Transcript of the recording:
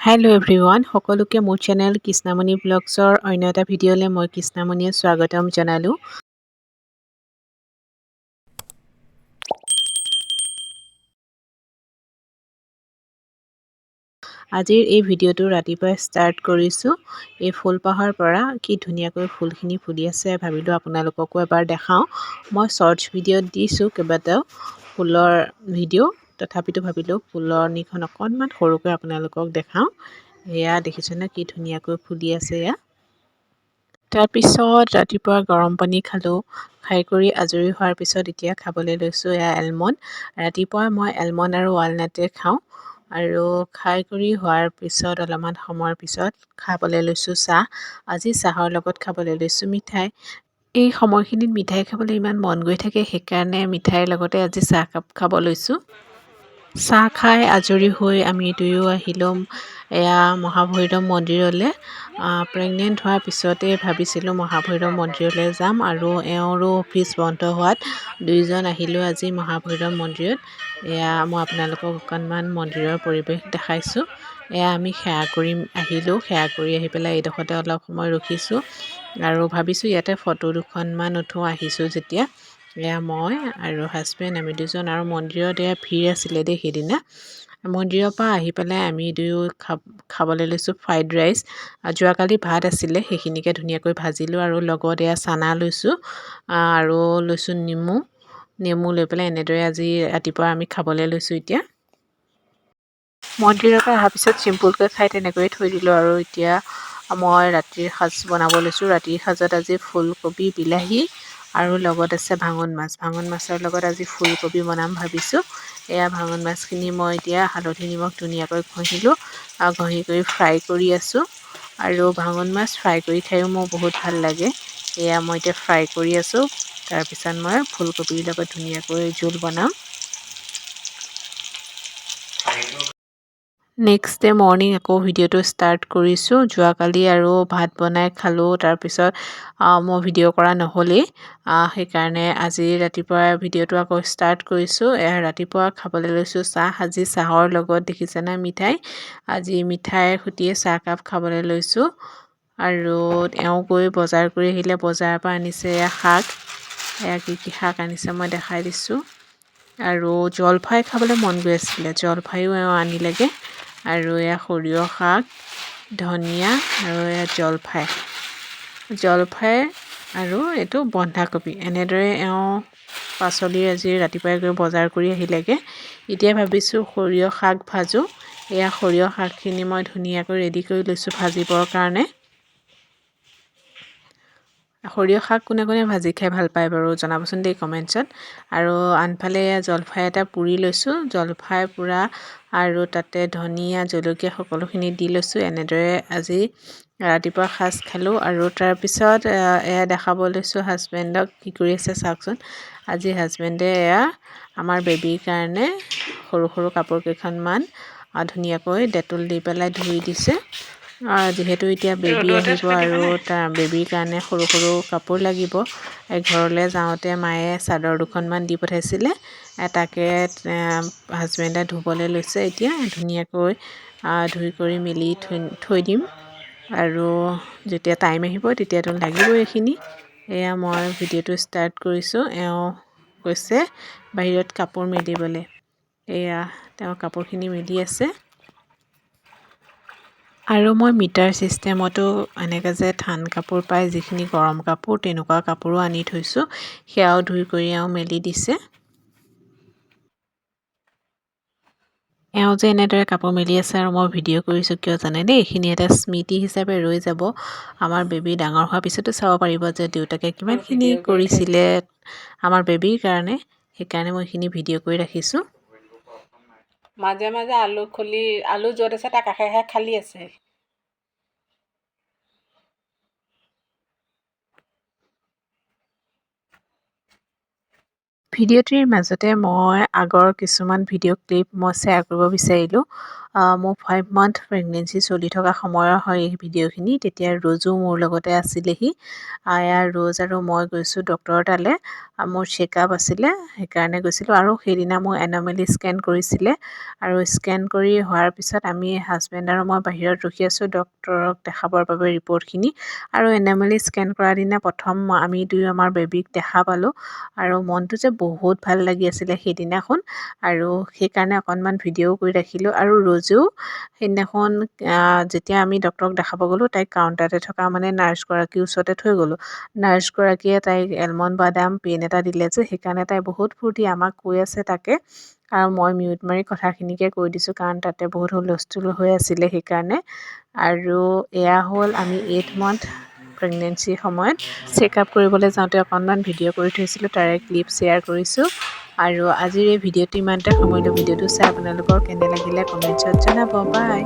Hello everyone সকলোকে মোৰ channel Krishnamani ব্লগছৰ অন্য এটা ভিডিঅ'লৈ মই কৃষ্ণামণিয়ে স্বাগতম জনালোঁ। আজিৰ এই ভিডিঅ'টো ৰাতিপুৱাই ষ্টাৰ্ট কৰিছোঁ। এই ফুলপাহৰ পৰা কি ধুনীয়াকৈ ফুলখিনি ফুলি আছে ভাবিলোঁ আপোনালোককো এবাৰ দেখাওঁ। মই শ্বৰ্টছ ভিডিঅ'ত দিছোঁ কেইবাটাও ফুলৰ ভিডিঅ' তথাপিতো ভাবিলোঁ ফুলনিখন অকণমান সৰুকৈ আপোনালোকক দেখাওঁ। এয়া দেখিছেনে কি ধুনীয়াকৈ ফুলি আছে এয়া। তাৰপিছত ৰাতিপুৱা গৰম পানী খালোঁ। খাই কৰি আজৰি হোৱাৰ পিছত এতিয়া খাবলৈ লৈছোঁ এয়া এলমণ্ড। ৰাতিপুৱা মই এলমণ্ড আৰু ৱালনাটে খাওঁ আৰু খাই কৰি হোৱাৰ পিছত অলপমান সময়ৰ পিছত খাবলৈ লৈছোঁ চাহ। আজি চাহৰ লগত খাবলৈ লৈছোঁ মিঠাই। এই সময়খিনিত মিঠাই খাবলৈ ইমান মন গৈ থাকে সেইকাৰণে মিঠাইৰ লগতে আজি চাহকাপ খাব লৈছোঁ। চাহ খাই আজৰি হৈ আমি দুয়ো আহিলোঁ এয়া মহাভৈৰৱ মন্দিৰলৈ। প্ৰেগনেণ্ট হোৱাৰ পিছতে ভাবিছিলোঁ মহাভৈৰৱ মন্দিৰলৈ যাম আৰু এওঁৰো অফিচ বন্ধ হোৱাত দুয়োজন আহিলোঁ আজি মহাভৈৰৱ মন্দিৰত। এয়া মই আপোনালোকক অকণমান মন্দিৰৰ পৰিৱেশ দেখাইছোঁ। এয়া আমি সেৱা কৰি আহিলোঁ সেৱা কৰি আহি পেলাই এইডোখৰতে অলপ সময় ৰখিছোঁ আৰু ভাবিছোঁ ইয়াতে ফটো দুখনমান উঠোঁ আহিছোঁ যেতিয়া। এয়া মই আৰু হাজবেণ্ড আমি দুজন আৰু মন্দিৰত এয়া ভিৰ আছিলে দেই সেইদিনা। মন্দিৰৰ পৰা আহি পেলাই আমি দুয়ো খা খাবলৈ লৈছোঁ ফ্ৰাইড ৰাইচ যোৱাকালি ভাত আছিলে সেইখিনিকে ধুনীয়াকৈ ভাজিলোঁ আৰু লগত এয়া চানা লৈছোঁ আৰু লৈছোঁ নেমু। নেমু লৈ পেলাই এনেদৰে আজি ৰাতিপুৱা আমি খাবলৈ লৈছোঁ এতিয়া। মন্দিৰৰ পৰা অহাৰ পিছত চিম্পুলকৈ খাই তেনেকৈয়ে থৈ দিলোঁ আৰু এতিয়া মই ৰাতিৰ সাজ বনাব লৈছোঁ। ৰাতিৰ সাজত আজি ফুলকবি বিলাহী আৰু লগত আছে ভাঙন মাছ। ভাঙন মাছৰ লগত আজি ফুলকবি বনাম ভাবিছোঁ। এয়া ভাঙন মাছখিনি মই এতিয়া হালধি নিমখ ধুনীয়াকৈ ঘঁহিলোঁ আৰু ঘঁহি কৰি ফ্ৰাই কৰি আছোঁ। আৰু ভাঙন মাছ ফ্ৰাই কৰি খায়ো মোৰ বহুত ভাল লাগে। এয়া মই এতিয়া ফ্ৰাই কৰি আছোঁ। তাৰপিছত মই ফুলকবিৰ লগত ধুনীয়াকৈ জোল বনাম। নেক্সট ডে মৰ্ণিং আকৌ ভিডিঅ'টো ষ্টাৰ্ট কৰিছোঁ যোৱাকালি আৰু ভাত বনাই খালোঁ তাৰপিছত মই ভিডিঅ' কৰা নহ'লেই। সেইকাৰণে আজি ৰাতিপুৱা ভিডিঅ'টো আকৌ ষ্টাৰ্ট কৰিছোঁ। ৰাতিপুৱা খাবলৈ লৈছোঁ চাহ আজি চাহৰ লগত দেখিছেনে মিঠাই? আজি মিঠাইৰ সৈতে চাহকাপ খাবলৈ লৈছোঁ। আৰু এওঁ গৈ বজাৰ কৰি আহিলে বজাৰৰ পৰা আনিছে এয়া শাক। এয়া কি কি শাক আনিছে মই দেখাই দিছোঁ। আৰু জলফাই খাবলৈ মন গৈ আছিলে জলফাইও এওঁ আনিলেগৈ। আৰু এয়া সৰিয়হ শাক ধনিয়া আৰু এয়া জলফাই। জলফাই আৰু এইটো বন্ধাকবি। এনেদৰে এওঁ পাচলি আজি ৰাতিপুৱাই গৈ বজাৰ কৰি আহিলেগৈ। এতিয়া ভাবিছোঁ সৰিয়হ শাক ভাজোঁ। এয়া সৰিয়হ শাকখিনি মই ধুনীয়াকৈ ৰেডি কৰি লৈছোঁ ভাজিবৰ কাৰণে। সৰিয়হ শাক কোনে কোনে ভাজি খাই ভাল পায় বাৰু জনাবচোন দেই কমেণ্টছত আৰু আনফালে জলফাই এটা পুৰি লৈছোঁ জলফাই পুৰা আৰু তাতে ধনিয়া জলকীয়া সকলোখিনি দি লৈছোঁ। এনেদৰে আজি ৰাতিপুৱা সাজ খালোঁ আৰু তাৰপিছত এয়া দেখাব লৈছোঁ হাজবেণ্ডক কি কৰি আছে চাওকচোন। আজি হাজবেণ্ডে এয়া আমাৰ বেবীৰ কাৰণে সৰু সৰু কাপোৰ কেইখনমান ধুনীয়াকৈ ডেটল দি পেলাই ধুই দিছে। যিহেতু এতিয়া বেবী আহিব আৰু তাৰ বেবীৰ কাৰণে সৰু সৰু কাপোৰ লাগিব। ঘৰলৈ যাওঁতে মায়ে চাদৰ দুখনমান দি পঠাইছিলে। তাকে হাজবেণ্ডে ধুবলৈ লৈছে এতিয়া। ধুনীয়াকৈ ধুই কৰি মেলি থৈ থৈ দিম। আৰু যেতিয়া টাইম আহিব তেতিয়াতো লাগিবই এইখিনি। এয়া মই ভিডিঅ'টো ষ্টাৰ্ট কৰিছোঁ। এওঁ গৈছে বাহিৰত কাপোৰ মেলিবলৈ। এয়া তেওঁ কাপোৰখিনি মেলি আছে। আৰু মই মিটাৰ ছিষ্টেমতো এনেকৈ যে ঠান কাপোৰ পায় যিখিনি গৰম কাপোৰ তেনেকুৱা কাপোৰো আনি থৈছোঁ। সেয়াও ধুই কৰি এওঁ মেলি দিছে। এওঁ যে এনেদৰে কাপোৰ মেলি আছে আৰু মই ভিডিঅ' কৰিছোঁ কিয় জানে দেই? এইখিনি এটা স্মৃতি হিচাপে ৰৈ যাব। আমাৰ বেবী ডাঙৰ হোৱাৰ পিছতো চাব পাৰিব যে দেউতাকে কিমানখিনি কৰিছিলে আমাৰ বেবীৰ কাৰণে। সেইকাৰণে মই এইখিনি ভিডিঅ' কৰি ৰাখিছোঁ। মাজে মাজে আলু খুলি, আলু য'ত আছে তাৰ কাষে কাষে খালী আছে। ভিডিঅ'টিৰ মাজতে মই আগৰ কিছুমান ভিডিঅ' ক্লিপ মই শ্বেয়াৰ কৰিব বিচাৰিলোঁ। মোৰ ফাইভ মান্থ প্ৰেগনেঞ্চি চলি থকা সময়ৰ হয় এই ভিডিঅ'খিনি। তেতিয়া ৰ'জো মোৰ লগতে আছিলেহি। আয়া ৰ'জ আৰু মই গৈছোঁ ডক্টৰৰ তালৈ। মোৰ চেকআপ আছিলে সেইকাৰণে গৈছিলোঁ। আৰু সেইদিনা মোৰ এন'মেলি স্কেন কৰিছিলে। আৰু স্কেন কৰি হোৱাৰ পিছত আমি হাজবেণ্ড আৰু মই বাহিৰত ৰখি আছোঁ ডক্টৰক দেখাবৰ বাবে ৰিপৰ্টখিনি আৰু এন'মেলি স্কেন কৰা দিনা প্ৰথম আমি দুয়ো আমাৰ বেবীক দেখা পালোঁ। আৰু মনটো যে বহুত ভাল লাগি আছিলে সেইদিনাখন। আৰু সেইকাৰণে অকণমান ভিডিঅ'ও কৰি ৰাখিলোঁ। আৰু ৰ'জেও সেইদিনাখন যেতিয়া আমি ডক্টৰক দেখাব গ'লোঁ, তাইক কাউণ্টাৰতে থকা মানে নাৰ্ছগৰাকীৰ ওচৰতে থৈ গ'লোঁ। নাৰ্ছগৰাকীয়ে তাইক এলমণ্ড বাদাম পেন এটা দিলে যে, সেইকাৰণে তাই বহুত ফূৰ্তি আমাক কৈ আছে তাকে। আৰু মই মিউট মাৰি কথাখিনিকে কৈ দিছোঁ, কাৰণ তাতে বহুত হুলস্থুল হৈ আছিলে সেইকাৰণে। আৰু এয়া হ'ল আমি এইট মান্থ প্ৰেগনেঞ্চিৰ সময়ত চেক আপ কৰিবলৈ যাওঁতে অকণমান ভিডিঅ' কৰি থৈছিলোঁ, তাৰে ক্লিপ শ্বেয়াৰ কৰিছোঁ। আৰু আজিৰ এই ভিডিঅ'টো ইমানতে। সামৰিলোঁ ভিডিঅ'টো চাই আপোনালোকৰ কেনে লাগিলে কমেণ্টছত জনাব। বাই